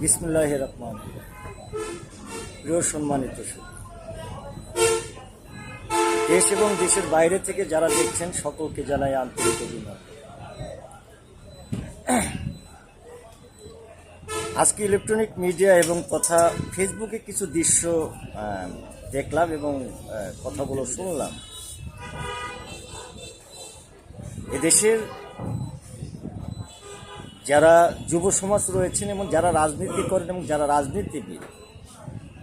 বিসমুল্লাহ রহমান প্রিয় সম্মানিত। দেশ এবং দেশের বাইরে থেকে যারা দেখছেন, সকলকে জানাই আন্তরিক অভিনন্দন আজকে ইলেকট্রনিক মিডিয়া এবং তথা ফেসবুকে কিছু দৃশ্য দেখলাম এবং কথাগুলো শুনলাম এদেশের যারা যুব সমাজ রয়েছেন এবং যারা রাজনীতি করেন এবং যারা রাজনীতিবিদ,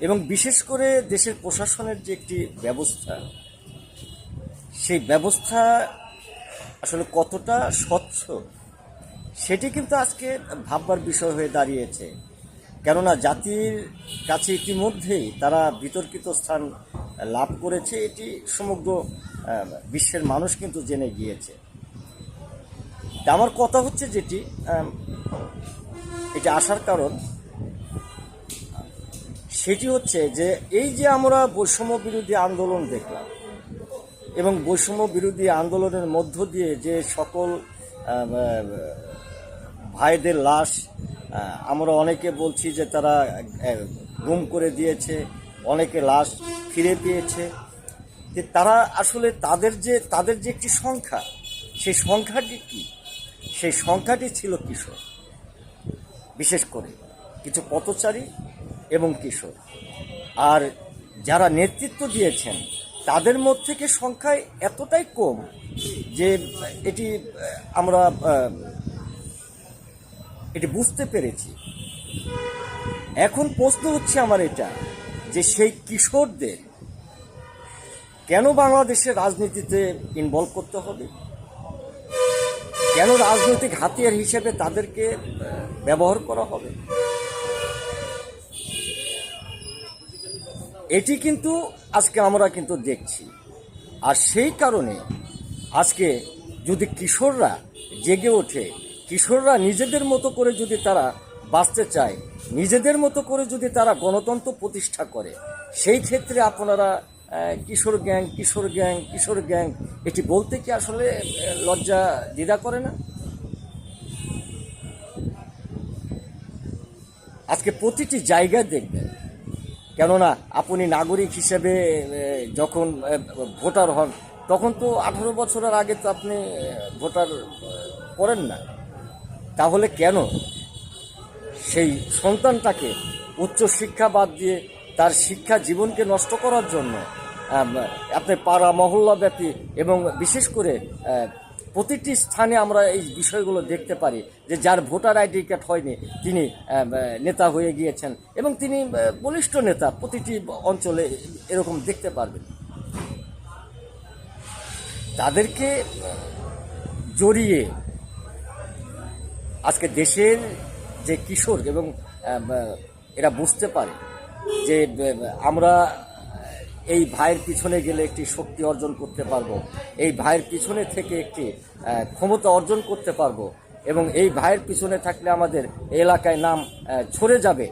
এবং বিশেষ করে দেশের প্রশাসনের যে একটি ব্যবস্থা, সেই ব্যবস্থা আসলে কতটা স্বচ্ছ সেটি কিন্তু আজকে ভাববার বিষয় হয়ে দাঁড়িয়েছে। কেননা জাতির কাছে ইতিমধ্যেই তারা বিতর্কিত স্থান লাভ করেছে, এটি সমগ্র বিশ্বের মানুষ কিন্তু জেনে গিয়েছে। আমার কথা হচ্ছে যেটি এটা আসার কারণ, সেটি হচ্ছে যে এই যে আমরা বৈষম্য বিরোধী আন্দোলন দেখলাম এবং বৈষম্য বিরোধী আন্দোলনের মধ্য দিয়ে যে সকল ভাইদের লাশ আমরা অনেকে বলছি যে তারা গুম করে দিয়েছে, অনেকে লাশ ফিরে পেয়েছে, যে তারা আসলে তাদের যে তাদের যে একটি সংখ্যা, সেই সংখ্যাটি কি? সেই সংখ্যাটি ছিল কিশোর। বিশেষ করে কিছু পথচারী এবং কিশোর। আর যারা নেতৃত্ব দিয়েছেন, তাদের মধ্যে থেকে সংখ্যায় এতটাই কম যে এটি, আমরা এটি বুঝতে পেরেছি। এখন প্রশ্ন হচ্ছে আমার এটা, যে সেই কিশোরদের কেন বাংলাদেশের রাজনীতিতে ইনভলভ করতে হবে? কেন রাজনৈতিক হাতিয়ার হিসেবে তাদেরকে ব্যবহার করা হবে? এটি কিন্তু আজকে আমরা কিন্তু দেখছি। আর সেই কারণে আজকে যদি কিশোররা জেগে ওঠে, কিশোররা নিজেদের মতো করে যদি তারা বাঁচতে চায়, নিজেদের মতো করে যদি তারা গণতন্ত্র প্রতিষ্ঠা করে, সেই ক্ষেত্রে আপনারা কিশোর গ্যাং কিশোর গ্যাং কিশোর গ্যাং, এটি বলতে কি আসলে লজ্জা দ্বিধা করে না? আজকে প্রতিটি জায়গায় দেখবেন, কেননা আপনি নাগরিক হিসেবে যখন ভোটার হন, তখন তো আঠারো বছরের আগে তো আপনি ভোটার করেন না। তাহলে কেন? সেই সন্তানটাকে উচ্চ শিক্ষা বাদ দিয়ে তার শিক্ষা জীবনকে নষ্ট করার জন্য আম, আপনি পাড়া মহল্লা ব্যাপী এবং বিশেষ করে প্রতিটি স্থানে আমরা এই বিষয়গুলো দেখতে পারি যে যার ভোটার আইডি কার্ড হয়নি তিনি নেতা হয়ে গিয়েছেন এবং তিনি বলিষ্ঠ নেতা প্রতিটি অঞ্চলে এরকম দেখতে পারবেন। তাদেরকে জড়িয়ে আজকে দেশের যে কিশোর এবং এরা বুঝতে পারে যে আমরা এই ভাইয়ের পিছনে গেলে একটি শক্তি অর্জন করতে পারব। এই ভাইয়ের পিছনে থেকে একটি ক্ষমতা অর্জন করতে পারব। এবং এই ভাইয়ের পিছনে থাকলে আমাদের এলাকায় নাম ছড়ে যাবে।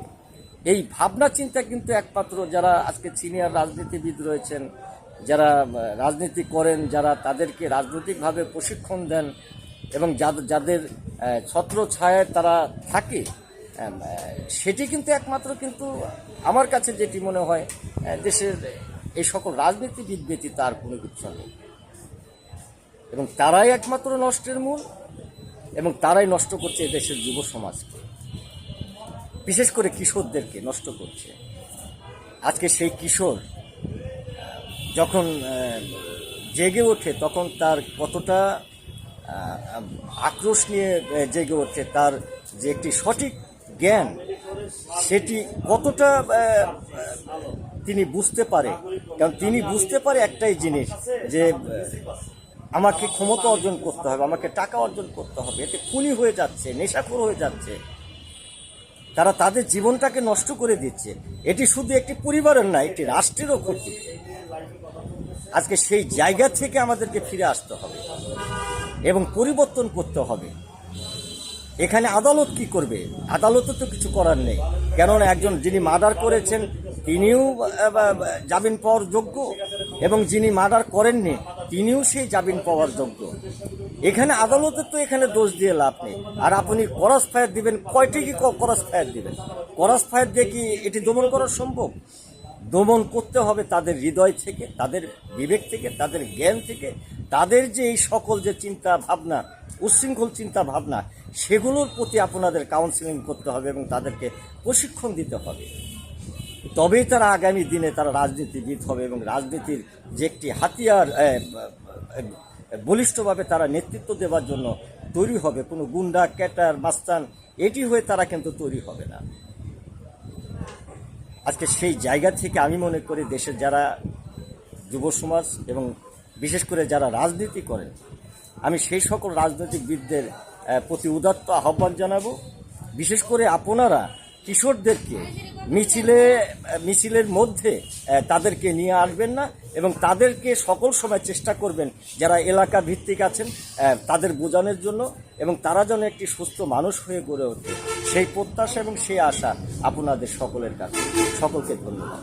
এই ভাবনা চিন্তা কিন্তু একমাত্র যারা আজকে সিনিয়র রাজনীতিবিদ রয়েছেন, যারা রাজনীতি করেন, যারা তাদেরকে রাজনৈতিকভাবে প্রশিক্ষণ দেন এবং যাদের ছত্র ছায়ায় তারা থাকে সেটি কিন্তু একমাত্র কিন্তু আমার কাছে যেটি মনে হয় দেশের এই সকল রাজনীতিবিদ ব্যতীত আর কোনো কিছু নেই। এবং তারাই একমাত্র নষ্টের মূল এবং তারাই নষ্ট করছে এই দেশের যুব সমাজকে। বিশেষ করে কিশোরদেরকে নষ্ট করছে। আজকে সেই কিশোর, যখন জেগে ওঠে, তখন তার কতটা আক্রোশ নিয়ে জেগে ওঠে, তার যে একটি সঠিক জ্ঞান, সেটি কতটা তিনি বুঝতে পারে কারণ তিনি বুঝতে পারে একটাই জিনিস, যে আমাকে ক্ষমতা অর্জন করতে হবে, আমাকে টাকা অর্জন করতে হবে। এতে খুনি হয়ে যাচ্ছে, নেশাখোর হয়ে যাচ্ছে। তারা তাদের জীবনটাকে নষ্ট করে দিচ্ছে। এটি শুধু একটি পরিবারের না একটি রাষ্ট্রেরও ক্ষতি। আজকে সেই জায়গা থেকে আমাদেরকে ফিরে আসতে হবে এবং পরিবর্তন করতে হবে। এখানে আদালত কি করবে? আদালতে তো কিছু করার নেই। কেননা একজন যিনি মার্ডার করেছেন তিনিও জামিন পাওয়ার যোগ্য এবং যিনি মার্ডার করেননি, তিনিও সেই জামিন পাওয়ার যোগ্য। এখানে আদালতে তো এখানে দোষ দিয়ে লাভ নেই। আর আপনি করস ফায়ার দিবেন, কয়টি কি করস ফায়ার দিবেন? করস ফায়ার দিয়ে কি এটি দমন করা সম্ভব? দমন করতে হবে তাদের হৃদয় থেকে, তাদের বিবেক থেকে, তাদের জ্ঞান থেকে, তাদের যে এই সকল যে চিন্তা ভাবনা, উচ্ছৃঙ্খল চিন্তা ভাবনা, সেগুলোর প্রতি আপনাদের কাউন্সিলিং করতে হবে এবং তাদেরকে প্রশিক্ষণ দিতে হবে। তবেই তারা আগামী দিনে তারা রাজনীতিবিদ হবে এবং রাজনীতির যে একটি হাতিয়ার বলিষ্ঠভাবে তারা নেতৃত্ব দেওয়ার জন্য তৈরি হবে, কোনো গুন্ডা, ক্যাটার, মাস্তান, এটি হয়ে তারা কিন্তু তৈরি হবে না। আজকে সেই জায়গা থেকে আমি মনে করি দেশের যারা যুব সমাজ এবং বিশেষ করে যারা রাজনীতি করেন, আমি সেই সকল রাজনৈতিকবিদদের প্রতি উদাত্ত আহ্বান জানাব। বিশেষ করে আপনারা কিশোরদেরকে মিছিলে, মিছিলের মধ্যে তাদেরকে নিয়ে আসবেন না এবং তাদেরকে সকল সময় চেষ্টা করবেন যারা এলাকা ভিত্তিক আছেন তাদের বোঝানোর জন্য এবং তারা যেন একটি সুস্থ মানুষ হয়ে গড়ে ওঠে। সেই প্রত্যাশা এবং সেই আশা আপনাদের সকলের কাছে। সকলকে ধন্যবাদ।